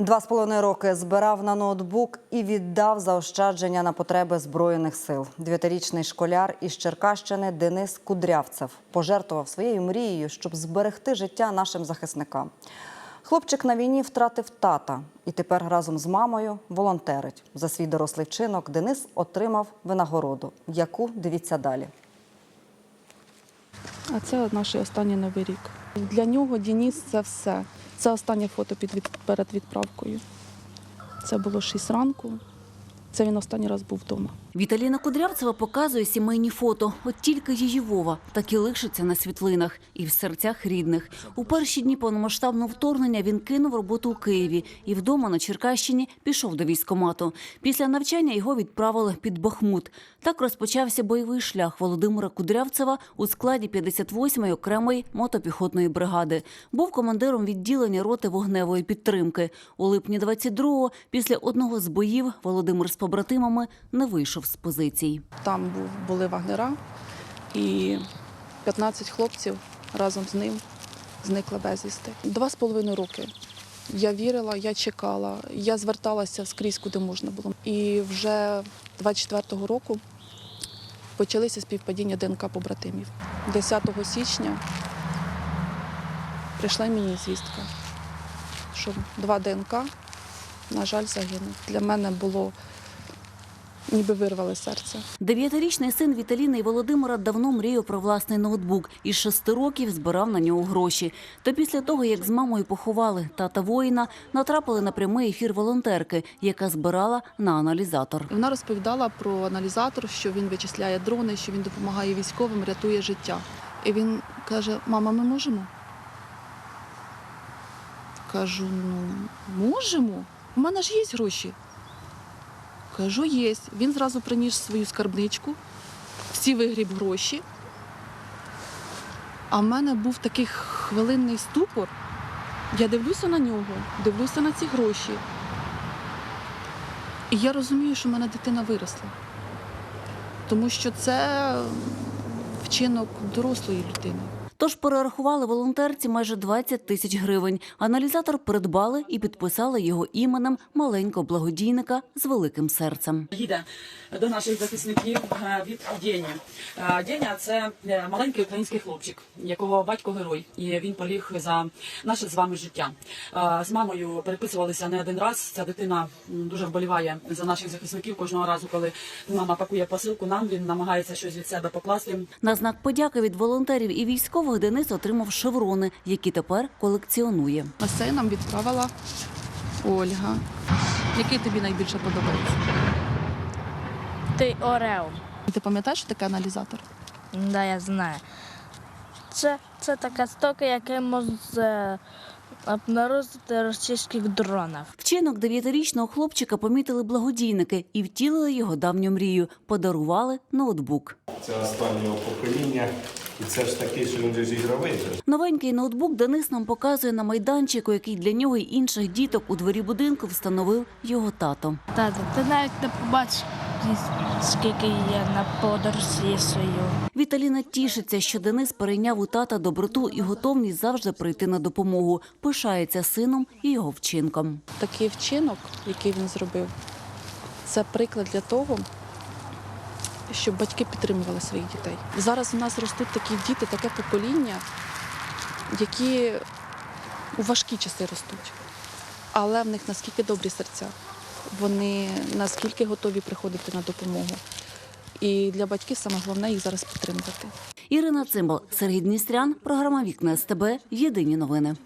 Два з половиною роки збирав на ноутбук і віддав заощадження на потреби збройних сил. Дев'ятирічний школяр із Черкащини Денис Кудрявцев пожертвував своєю мрією, щоб зберегти життя нашим захисникам. Хлопчик на війні втратив тата і тепер разом з мамою волонтерить. За свій дорослий вчинок Денис отримав винагороду, яку дивіться далі. А це наш останній новий рік. Для нього Дініс це все. Це останнє фото перед відправкою. Це було 6 ранку. Це він останній раз був вдома. Віталіна Кудрявцева показує сімейні фото. От тільки її Вова так і лишиться на світлинах і в серцях рідних. У перші дні повномасштабного вторгнення він кинув роботу у Києві і вдома на Черкащині пішов до військкомату. Після навчання його відправили під Бахмут. Так розпочався бойовий шлях Володимира Кудрявцева у складі 58-ї окремої мотопіхотної бригади. Був командиром відділення роти вогневої підтримки. У липні 22-го, після одного з боїв, Володимир з побратимами не вийшов з позицій. Там були вагнера, і 15 хлопців разом з ним зникли безвісти. Два з половиною роки. Я вірила, я чекала, я зверталася скрізь, куди можна було. І вже 24-го року почалися співпадіння ДНК побратимів. 10 січня прийшла мені звістка, що два ДНК, на жаль, загинув. Для мене було ніби вирвали серце. Дев'ятирічний син Віталіни і Володимира давно мріяв про власний ноутбук. Із шести років збирав на нього гроші. Та після того, як з мамою поховали тата воїна, натрапили на прямий ефір волонтерки, яка збирала на аналізатор. Вона розповідала про аналізатор, що він вичисляє дрони, що він допомагає військовим, рятує життя. І він каже: Мама, ми можемо? Кажу, ну можемо. У мене ж є гроші. Кажу, є. Він зразу приніс свою скарбничку, всі вигріб гроші. А в мене був такий хвилинний ступор. Я дивлюся на нього, дивлюся на ці гроші. І я розумію, що в мене дитина виросла. Тому що це вчинок дорослої людини. Тож перерахували волонтерці майже 20 тисяч гривень. Аналізатор придбали і підписали його іменем маленького благодійника з великим серцем. їде до наших захисників е, від Дєні. Е, Дєня це е, маленький український хлопчик, якого батько герой, і він поліг за наше з вами життя. З мамою переписувалися не один раз. Ця дитина дуже вболіває за наших захисників. Кожного разу, коли мама пакує посилку, нам він намагається щось від себе покласти. На знак подяки від волонтерів і військових Денис отримав шеврони, які тепер колекціонує. А це нам відправила Ольга. Який тобі найбільше подобається? Ти Орео. Ти пам'ятаєш, що таке аналізатор? Да, я знаю. Це, це така штука, яка може обнаружити російських дронів. Вчинок дев'ятирічного хлопчика помітили благодійники і втілили його давню мрію. Подарували ноутбук. Це останнього покоління, і це ж такий, що він же ж ігровий. Новенький ноутбук Денис нам показує на майданчику, який для нього й інших діток у дворі будинку встановив його тато. Тато, ти навіть не побачиш, скільки є на подорожі свою. Віталіна тішиться, що Денис перейняв у тата доброту і готовність завжди прийти на допомогу. Пишається сином і його вчинком. Такий вчинок, який він зробив, це приклад для того, щоб батьки підтримували своїх дітей. Зараз у нас ростуть такі діти, таке покоління, які у важкі часи ростуть. Але в них наскільки добрі серця, вони наскільки готові приходити на допомогу. І для батьків саме головне їх зараз підтримувати. Ірина Цимбал, Сергій Дністрян, програма Вікна СТБ. Єдині новини.